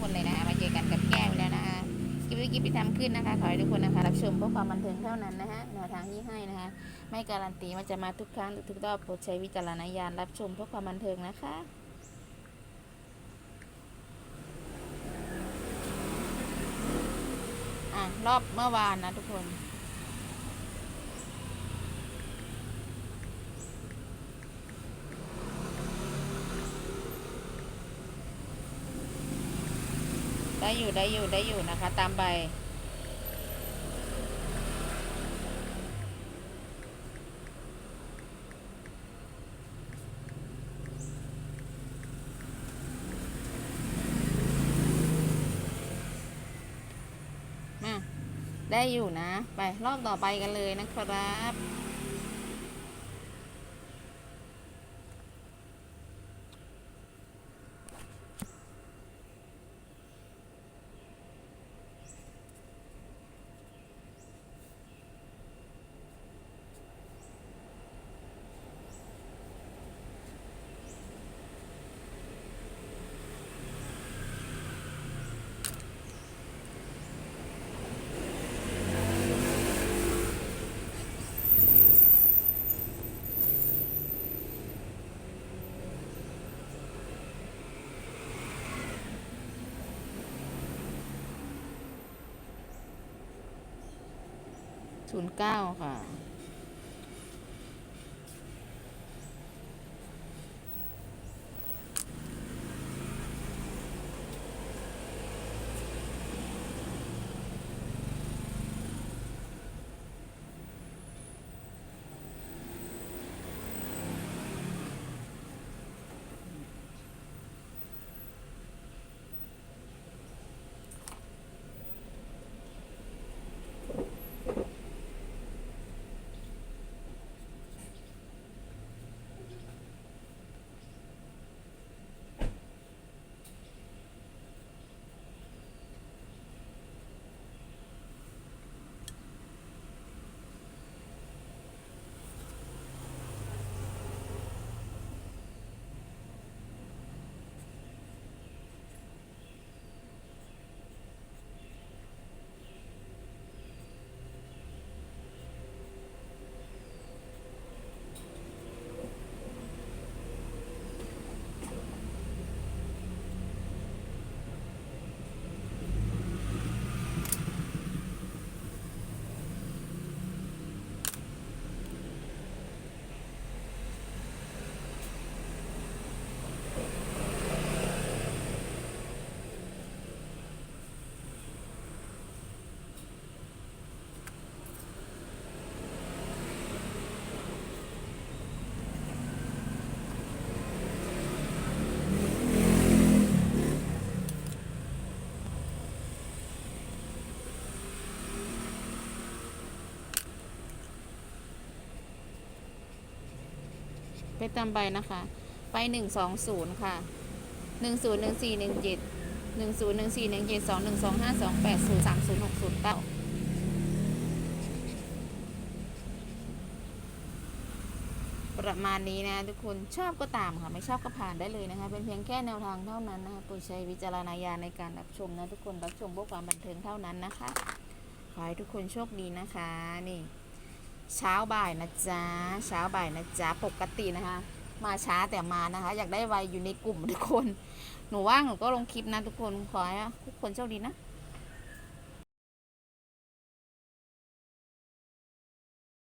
คนเลยนะคะมาเจอกันกับแก้วแล้วนะคะกิบกิบไปทำขึ้นนะคะขอให้ทุกคนนะคะรับชมเพื่อความบันเทิงเท่านั้นนะคะแนวทางที่ให้นะคะ ไม่การันตีว่าจะมาทุกครั้งทุกรอบโปรดใช้วิจารณญาณรับชมเพื่อความบันเทิงนะคะอะรอบเมื่อวานนะทุกคน ได้อยู่ได้อยู่ได้อยู่นะคะ ตามใบมาได้อยู่นะ ไปรอบต่อไปกันเลยนะครับ ศูนย์เก้าค่ะ ไปตามใบนะคะ ไปหนึ่งสองศูนย์ค่ะหนึ่งศูนย์หนึ่งสี่หนึ่งเจ็ดหนึ่งศูนย์หนึ่งสี่หนึ่งเจ็ดสองหนึ่งสองห้าสองแปดศูนย์สามศูนย์หกศูนย์เก้าประมาณนี้นะทุกคนชอบก็ตามค่ะไม่ชอบก็ผ่านได้เลยนะคะ เป็นเพียงแค่แนวทางเท่านั้นนะคะโปรดใช้วิจารณญาณในการรับชมนะทุกคนรับชมเพื่อความบันเทิงเท่านั้นนะคะขอให้ทุกคนโชคดีนะคะนี่ เช้าบ่ายนะจ๊ะเช้าบ่ายนะจ๊ะปกตินะคะ มาช้าแต่มานะคะ อยากได้ไวอยู่ในกลุ่มทุกคน หนูว่างหนูก็ลงคลิปนะทุกคนขอให้ทุกคนโชคดีนะ